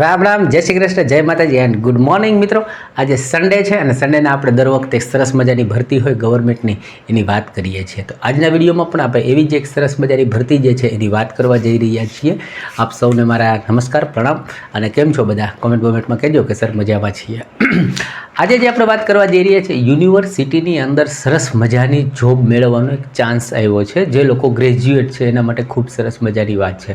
રામ રામ, જય શ્રી કૃષ્ણ, જય માતાજી એન્ડ ગુડ મોર્નિંગ મિત્રો. આજે સન્ડે છે અને સન્ડેના આપણે દર વખતે સરસ મજાની ભરતી હોય ગવર્મેન્ટની એની વાત કરીએ છીએ. તો આજના વિડીયોમાં પણ આપણે એવી જ એક સરસ મજાની ભરતી જે છે એની વાત કરવા જઈ રહ્યા છીએ. આપ સૌને મારા નમસ્કાર, પ્રણામ અને કેમ છો બધા? કોમેન્ટ બોમેન્ટમાં કહેજો કે સર મજામાં છીએ. આજે જે આપણે વાત કરવા જઈ રહ્યા છીએ, યુનિવર્સિટીની અંદર સરસ મજાની જોબ મેળવવાનો એક ચાન્સ આવ્યો છે. જે લોકો ગ્રેજ્યુએટ છે, એના માટે ખૂબ સરસ મજાની વાત છે.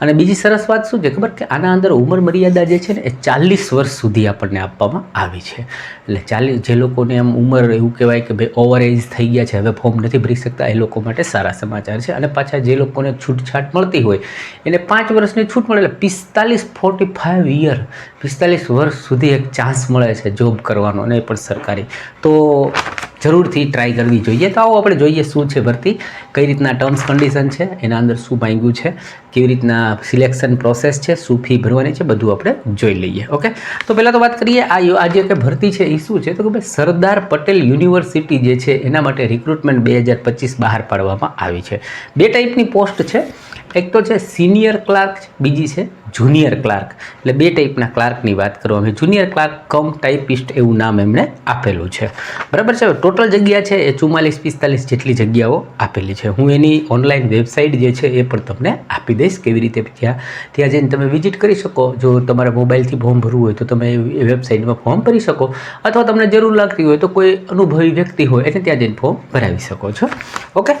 અને બીજી સરસ વાત શું છે? ખબર કે આના અંદર ઉંમર મર્યાદા જે છે ને એ ચાલીસ વર્ષ સુધી આપણને આપવામાં આવી છે. એટલે ચાલીસ જે લોકોને એમ ઉંમર એવું કહેવાય કે ભાઈ ઓવર એજ થઈ ગયા છે, હવે ફોર્મ નથી ભરી શકતા, એ લોકો માટે સારા સમાચાર છે. અને પાછા જે લોકોને છૂટછાટ મળતી હોય, એને પાંચ વર્ષની છૂટ મળે, એટલે પિસ્તાલીસ ફોર્ટી ફાઇવ યર પિસ્તાલીસ વર્ષ સુધી એક ચાન્સ મળે છે જોબ કરવાનો અને એ પણ સરકારી. તો જરૂરથી ટ્રાય કરવી જોઈએ. તો આવો આપણે જોઈએ શું છે ભરતી, કઈ રીતના ટર્મ્સ કન્ડિશન છે, એના અંદર શું માંગ્યું છે, કેવી રીતના સિલેક્શન પ્રોસેસ છે, શું ફી ભરવાની છે, બધું આપણે જોઈ લઈએ. ઓકે તો પહેલાં તો વાત કરીએ, આ આ જે કે ભરતી છે એ શું છે? તો કે ભાઈ સરદાર પટેલ યુનિવર્સિટી જે છે, એના માટે રિક્રુટમેન્ટ બે હજાર પચીસ બહાર પાડવામાં આવી છે. બે ટાઈપની પોસ્ટ છે. એક તો છે સિનિયર ક્લાર્ક બીજી છે જુનિયર ક્લાર્ક એટલે બે ટાઈપના ક્લાર્કની વાત કરવામાં જુનિયર ક્લાર્ક કમ ટાઈપિસ્ટ એવું નામ એમણે આપેલું છે. બરાબર છે? ટોટલ જગ્યા છે એ ચુમ્માલીસ પિસ્તાલીસ જેટલી જગ્યાઓ આપેલી છે. હું એની ઓનલાઈન વેબસાઇટ જે છે એ પણ તમને આપી દઈશ કેવી રીતે ત્યાં ત્યાં જઈને તમે વિઝિટ કરી શકો. જો તમારે મોબાઈલથી ફોર્મ ભરવું હોય તો તમે એ વેબસાઇટમાં ફોર્મ ભરી શકો. અથવા તમને જરૂર લાગતી હોય તો કોઈ અનુભવી વ્યક્તિ હોય એને ત્યાં જઈને ફોર્મ ભરાવી શકો છો. ઓકે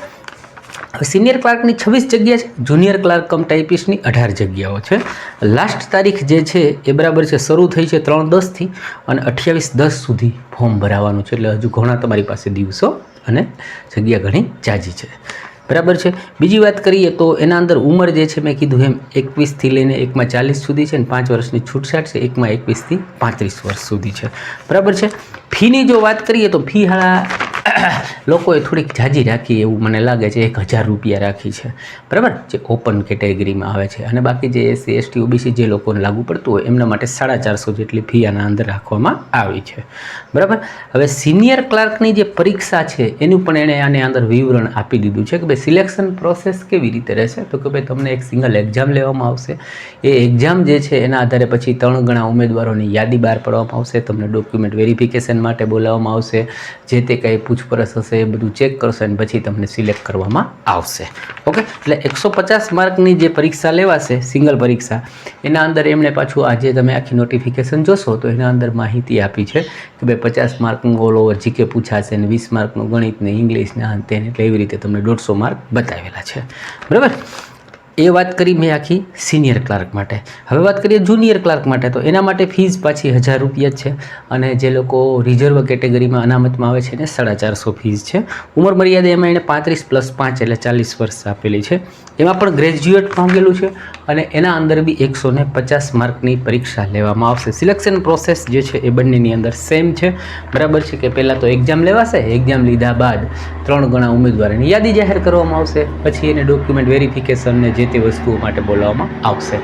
હવે સિનિયર ક્લાર્કની છવ્વીસ જગ્યા છે. જુનિયર ક્લાર્ક કમ ટાઈપિસ્ટની અઢાર જગ્યાઓ છે. લાસ્ટ તારીખ જે છે એ બરાબર છે, શરૂ થઈ છે ત્રણ દસથી અને અઠ્યાવીસ દસ સુધી ફોર્મ ભરાવાનું છે. એટલે હજુ ઘણા તમારી પાસે દિવસો અને જગ્યા ઘણી જાજી છે. બરાબર છે? બીજી વાત કરીએ તો એના અંદર ઉંમર જે છે મેં કીધું એમ એકવીસથી લઈને એકમાં ચાલીસ સુધી છે અને પાંચ વર્ષની છૂટછાટ છે, એકમાં એકવીસથી પાંત્રીસ વર્ષ સુધી છે. બરાબર છે? ફીની જો વાત કરીએ તો ફી હાળા લોકોએ થોડીક જાજી રાખી એવું મને લાગે છે, એક હજાર રૂપિયા રાખી છે. બરાબર? જે ઓપન કેટેગરીમાં આવે છે. અને બાકી જે એસસી એસટી ઓબીસી જે લોકોને લાગુ પડતું હોય, એમના માટે સાડા ચારસો જેટલી ફી આના અંદર રાખવામાં આવી છે. બરાબર? હવે સિનિયર ક્લાર્કની જે પરીક્ષા છે, એનું પણ એણે આને અંદર વિવરણ આપી દીધું છે કે ભાઈ સિલેક્શન પ્રોસેસ કેવી રીતે રહેશે? તો કે ભાઈ તમને એક સિંગલ એક્ઝામ લેવામાં આવશે. એ એક્ઝામ જે છે, એના આધારે પછી ત્રણ ગણા ઉમેદવારોની યાદી બહાર પાડવામાં આવશે. તમને ડોક્યુમેન્ટ વેરિફિકેશન માટે બોલાવવામાં આવશે. જે તે કંઈ પૂછપરછ હશે એ બધું ચેક કરશે અને પછી તમને સિલેક્ટ કરવામાં આવશે. ઓકે? એટલે એકસો પચાસ માર્કની જે પરીક્ષા લેવાશે, સિંગલ પરીક્ષા, એના અંદર એમણે પાછું આજે તમે આખી નોટિફિકેશન જોશો, તો એના અંદર માહિતી આપી છે કે ભાઈ પચાસ માર્કનું ઓલ ઓવર જીકે પૂછાશે અને વીસ માર્કનું ગણિત ને ઇંગ્લિશ ને આ તેને એવી રીતે તમને દોઢસો માર્ક બતાવેલા છે. બરાબર? એ વાત કરી મેં આખી સિનિયર ક્લાર્ક માટે. હવે વાત કરીએ જુનિયર ક્લાર્ક માટે, તો એના માટે ફીસ પાછી હજાર રૂપિયા જ છે અને જે લોકો રિઝર્વ કેટેગરીમાં અનામતમાં આવે છે એને સાડા ચારસો ફીસ છે. ઉંમર મર્યાદા એમાં એણે પાંત્રીસ પ્લસ પાંચ એટલે ચાલીસ વર્ષ આપેલી છે. એમાં પણ ગ્રેજ્યુએટ માંગેલું છે અને એના અંદર બી એકસો ને પચાસ માર્કની પરીક્ષા લેવામાં આવશે. સિલેક્શન પ્રોસેસ જે છે એ બંનેની અંદર સેમ છે. બરાબર છે કે પહેલાં તો એક્ઝામ લેવાશે એક્ઝામ લીધા બાદ ત્રણ ગણા ઉમેદવારોની યાદી જાહેર કરવામાં આવશે. પછી એને ડોક્યુમેન્ટ વેરિફિકેશન ને જે તે વસ્તુઓ માટે બોલાવવામાં આવશે.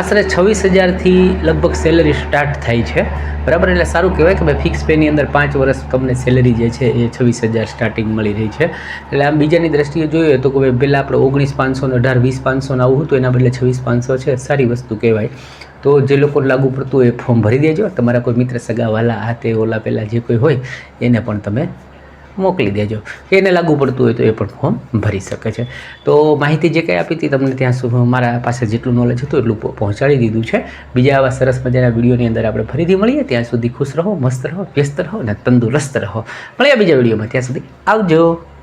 આશરે છવ્વીસ હજારથી લગભગ સેલરી સ્ટાર્ટ થાય છે. બરાબર? એટલે સારું કહેવાય કે ભાઈ ફિક્સ પેની અંદર પાંચ વર્ષ તમને સેલરી જે છે એ છવ્વીસ હજાર સ્ટાર્ટિંગ મળી રહી છે. એટલે આમ બીજાની દ્રષ્ટિએ જોઈએ તો કે ભાઈ પહેલાં આપણે ઓગણીસ પાંચસો ને અઢાર વીસ પાંચસો આવું હતું, એના બદલે છવ્વીસ પાંચસો છે. સારી વસ્તુ કહેવાય. તો જે લોકો લાગુ પડતું એ ફોર્મ ભરી દેજો. તમારા કોઈ મિત્ર સગા વાલા તે ઓલા પહેલાં જે કોઈ હોય, એને પણ તમે મોકલી દેજો. એને લાગુ પડતું હોય તો એ પણ ફોર્મ ભરી શકે છે. તો માહિતી જે કંઈ આપી હતી તમને ત્યાં સુધી મારા પાસે જેટલું નોલેજ હતું એટલું પહોંચાડી દીધું છે. બીજા આવા સરસ મજાના વિડીયોની અંદર આપણે ફરીથી મળીએ. ત્યાં સુધી ખુશ રહો, મસ્ત રહો, વ્યસ્ત રહો અને તંદુરસ્ત રહો. મળ્યા બીજા વિડીયોમાં. ત્યાં સુધી આવજો.